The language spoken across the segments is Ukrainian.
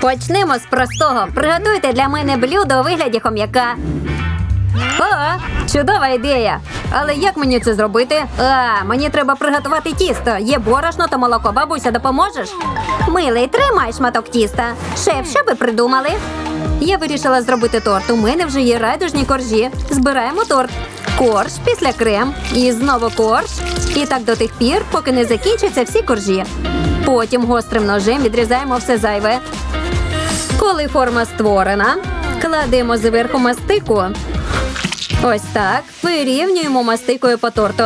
Почнемо з простого. Приготуйте для мене блюдо у вигляді хом'яка. О, чудова ідея. Але як мені це зробити? А, мені треба приготувати тісто. Є борошно та молоко. Бабуся, допоможеш? Милий, тримай шматок тіста. Шеф, що ви придумали? Я вирішила зробити торт. У мене вже є райдужні коржі. Збираємо торт. Корж, після крем. І знову корж. І так до тих пір, поки не закінчаться всі коржі. Потім гострим ножем відрізаємо все зайве. Коли форма створена, кладемо зверху мастику. Ось так. Вирівнюємо мастикою по торту.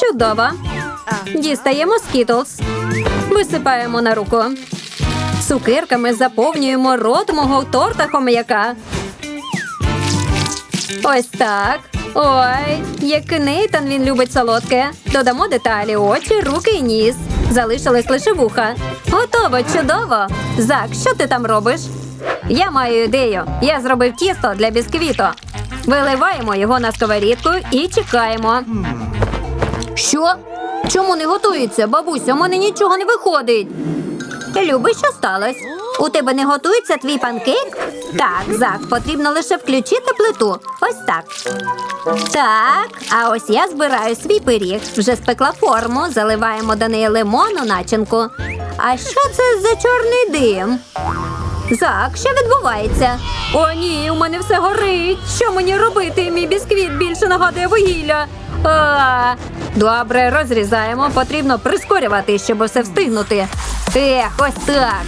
Чудово. Дістаємо скітлс. Висипаємо на руку. Цукерками заповнюємо рот мого торта хом'яка. Ось так. Ой, як Нейтан він любить солодке. Додамо деталі, очі, руки і ніс. Залишилось лише вуха. Готово, чудово. Зак, що ти там робиш? Я маю ідею. Я зробив тісто для бісквіту. Виливаємо його на сковорідку і чекаємо. Що? Чому не готується, бабуся? У мене нічого не виходить. Люби, що сталося? У тебе не готується твій панкейк? Так, Зак, потрібно лише включити плиту. Ось так. Так, а ось я збираю свій пиріг. Вже спекла форму, заливаємо до неї лимонну начинку. А що це за чорний дим? Зак, що відбувається? О, ні, у мене все горить. Що мені робити? Мій бісквіт більше нагадує вугілля. А, добре, розрізаємо. Потрібно прискорювати, щоб все встигнути. Ех, ось так.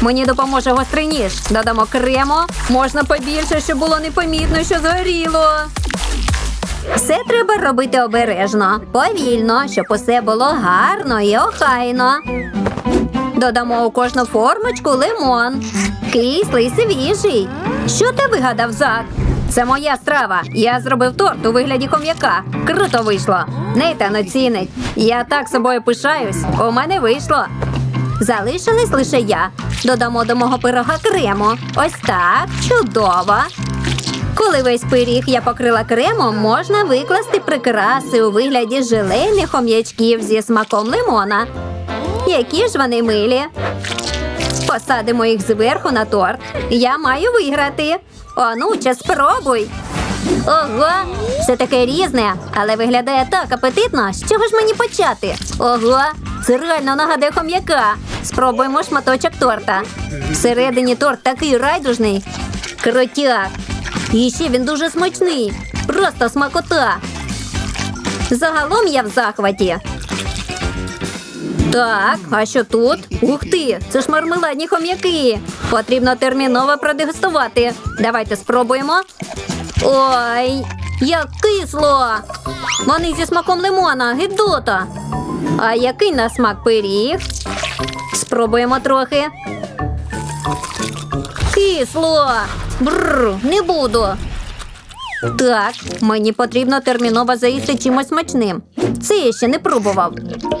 Мені допоможе гострий ніж. Додамо крему. Можна побільше, щоб було непомітно, що згоріло. Все треба робити обережно, повільно, щоб усе було гарно і охайно. Додамо у кожну формочку лимон. Кислий, свіжий. Що ти вигадав, Зак? Це моя страва. Я зробив торт у вигляді хом'яка. Круто вийшло. Нейтан оцінить. Я так собою пишаюсь. У мене вийшло. Залишилась лише я. Додамо до мого пирога крему. Ось так. Чудово. Коли весь пиріг я покрила кремом, можна викласти прикраси у вигляді желейних хом'ячків зі смаком лимона. Які ж вони милі. Посадимо їх зверху на торт. Я маю виграти. Онуче, спробуй. Ого, все таке різне, але виглядає так апетитно. З чого ж мені почати? Ого, це реально нагадує хом'яка. Спробуємо шматочок торта. Всередині торт такий райдужний. Крутяк. І ще він дуже смачний. Просто смакота. Загалом я в захваті. Так, а що тут? Ух ти, це ж мармеладні хом'яки. Потрібно терміново продегустувати. Давайте спробуємо. Ой, як кисло! Вони зі смаком лимона, гидота. А який на смак пиріг? Спробуємо трохи. Кисло. Бррр, не буду. Так, мені потрібно терміново заїсти чимось смачним. Це я ще не пробував.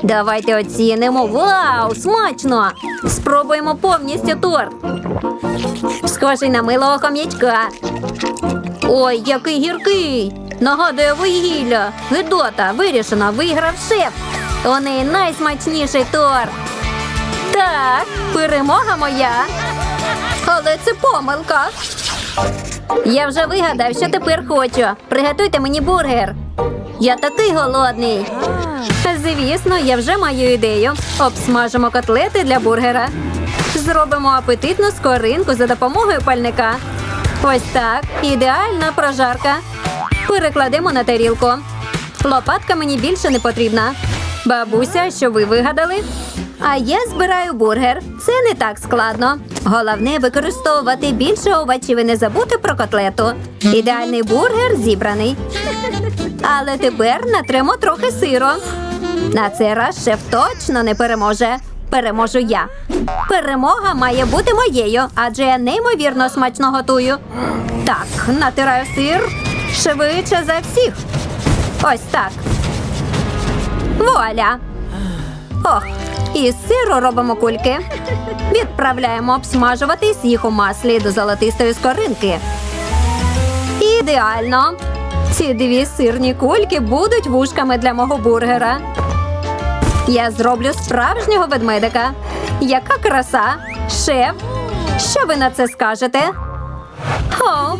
Давайте оцінимо. Вау, смачно! Спробуємо повністю торт. Схожий на милого хом'ячка. Ой, який гіркий! Нагадує вугілля. Гидота, вирішено, виграв шеф. У неї найсмачніший торт. Так, перемога моя. Але це помилка. Я вже вигадав, що тепер хочу. Приготуйте мені бургер. Я такий голодний. Звісно, я вже маю ідею. Обсмажимо котлети для бургера. Зробимо апетитну скоринку за допомогою пальника. Ось так. Ідеальна прожарка. Перекладемо на тарілку. Лопатка мені більше не потрібна. Бабуся, що ви вигадали? А я збираю бургер. Це не так складно. Головне використовувати більше овочів і не забути про котлету. Ідеальний бургер зібраний. Але тепер натремо трохи сиру. На цей раз шеф точно не переможе. Переможу я. Перемога має бути моєю, адже я неймовірно смачно готую. Так, натираю сир швидше за всіх. Ось так. Вуаля! Ох, із сиру робимо кульки. Відправляємо обсмажуватись їх у маслі до золотистої скоринки. Ідеально! Ці дві сирні кульки будуть вушками для мого бургера. Я зроблю справжнього ведмедика. Яка краса! Шеф! Що ви на це скажете? О,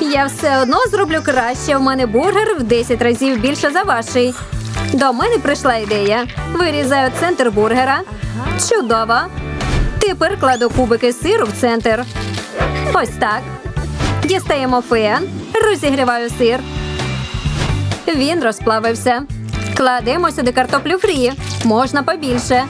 я все одно зроблю краще. У мене бургер в 10 разів більше за ваший. До мене прийшла ідея. Вирізаю центр бургера. Чудово. Тепер кладу кубики сиру в центр. Ось так. Дістаємо фен, розігріваю сир. Він розплавився. Кладемо сюди картоплю фрі. Можна побільше.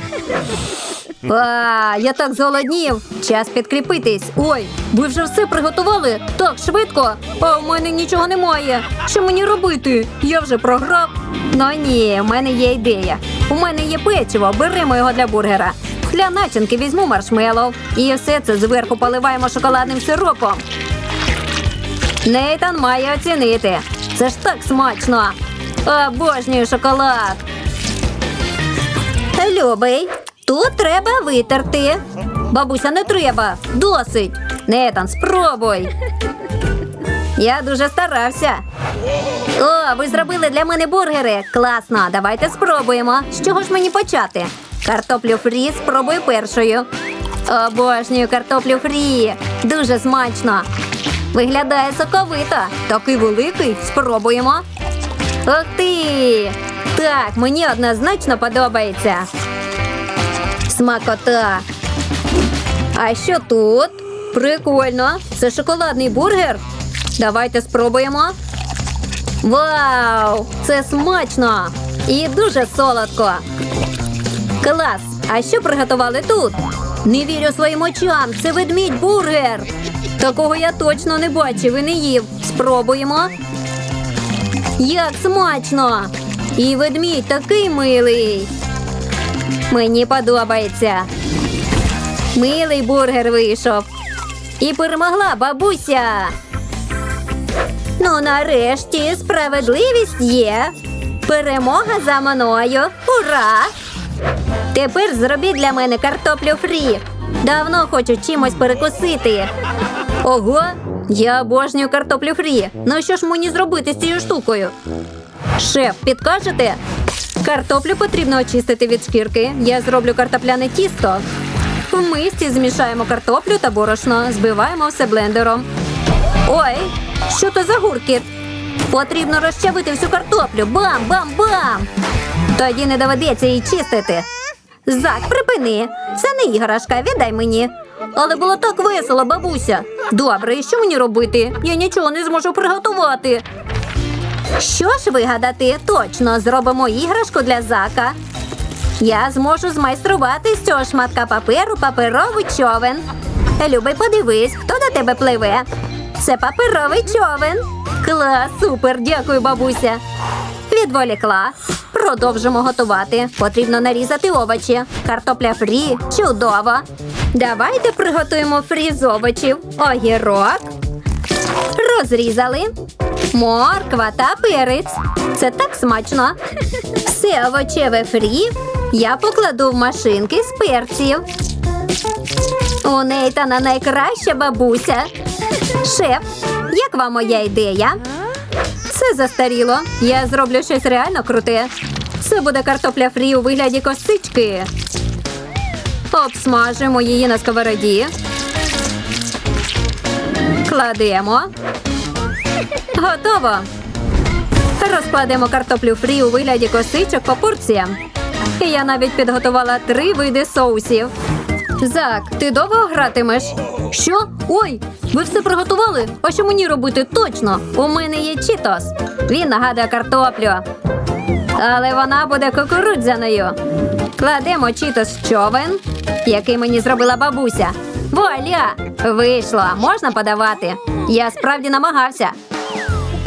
А, я так зголоднів. Час підкріпитись. Ой, ви вже все приготували? Так, швидко. А у мене нічого немає. Що мені робити? Я вже програв. Ну ні, у мене є ідея. У мене є печиво, беремо його для бургера. Для начинки візьму маршмеллоу. І все це зверху поливаємо шоколадним сиропом. Нейтан має оцінити. Це ж так смачно. Обожнюю шоколад. Любий, тут треба витерти. Бабуся, не треба. Досить. Нейтан, спробуй. Я дуже старався. О, ви зробили для мене бургери. Класно, давайте спробуємо. З чого ж мені почати? Картоплю фрі спробую першою. Обожнюю картоплю фрі. Дуже смачно. Виглядає соковито. Такий великий. Спробуємо. Ух ти! Так, мені однозначно подобається. Смакота. А що тут? Прикольно. Це шоколадний бургер. Давайте спробуємо. Вау! Це смачно! І дуже солодко. Клас! А що приготували тут? Не вірю своїм очам. Це ведмідь бургер. Такого я точно не бачив і не їв. Спробуємо. Як смачно! І ведмідь такий милий. Мені подобається. Милий бургер вийшов. І перемогла бабуся. Ну, нарешті, справедливість є. Перемога за мною. Ура! Тепер зробіть для мене картоплю фрі. Давно хочу чимось перекусити. Ого, я обожнюю картоплю фрі. Ну що ж мені зробити з цією штукою? Шеф, підкажете? Картоплю потрібно очистити від шкірки. Я зроблю картопляне тісто. В мисці змішаємо картоплю та борошно, збиваємо все блендером. Ой, що то за гуркіт? Потрібно розчавити всю картоплю. Бам-бам-бам! Тоді не доведеться її чистити. Зак, припини. Це не іграшка, віддай мені. Але було так весело, бабуся. Добре, і що мені робити? Я нічого не зможу приготувати. Що ж вигадати? Точно зробимо іграшку для зака. Я зможу змайструвати з цього шматка паперу паперовий човен. Любий, подивись, хто до тебе пливе. Це паперовий човен. Клас, супер, дякую, бабуся. Відволікла. Продовжимо готувати. Потрібно нарізати овочі. Картопля фрі. Чудово. Давайте приготуємо фрі з овочів. Огірок. Розрізали. Морква та перець. Це так смачно. Все овочеве фрі я покладу в машинки з перців. У Нейтана найкраща бабуся. Шеф, як вам моя ідея? Це застаріло. Я зроблю щось реально круте. Це буде картопля фрі у вигляді косички. Обсмажимо її на сковороді. Кладемо. Готово. Розкладемо картоплю фрі у вигляді косичок по порціям. Я навіть підготувала три види соусів. Зак, ти довго гратимеш? Що? Ой, ви все приготували? А що мені робити точно? У мене є чітос. Він нагадує картоплю. Але вона буде кукурудзяною. Кладемо чітос в човен, який мені зробила бабуся. Вуаля! Вийшло, можна подавати. Я справді намагався.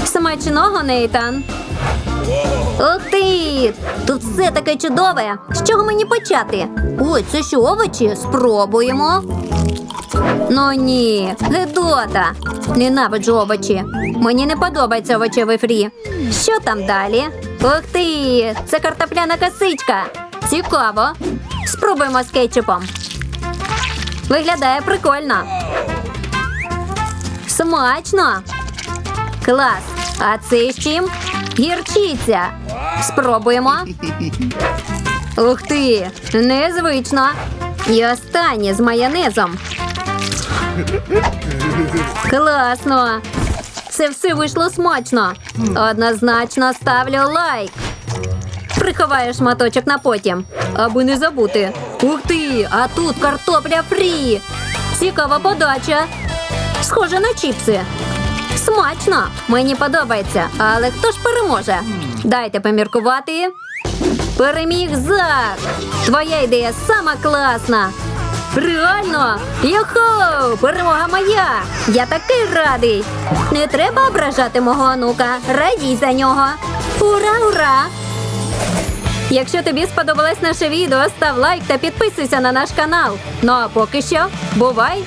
Смачного, Нейтан. Ух ти! Тут все таке чудове. З чого мені почати? Ой, це що овочі? Спробуємо. Ну ні, гидота. Ненавиджу овочі. Мені не подобається овочевий фрі. Що там далі? Ух ти! Це картопляна косичка. Цікаво. Спробуємо з кетчупом. Виглядає прикольно. Смачно. Клас. А це з чим? Гірчиця. Спробуємо. Ух ти, незвично. І останнє з майонезом. Класно! Це все вийшло смачно. Однозначно ставлю лайк. Приховаю шматочок на потім, аби не забути. Ух ти! А тут картопля фрі! Цікава подача. Схоже на чіпси. Смачно! Мені подобається. Але хто ж переможе? Дайте поміркувати. Переміг Зак! Твоя ідея сама класна. Реально! Йохо! Перемога моя! Я такий радий! Не треба ображати мого онука. Радій за нього. Ура, ура! Якщо тобі сподобалось наше відео, став лайк та підписуйся на наш канал. Ну а поки що, бувай!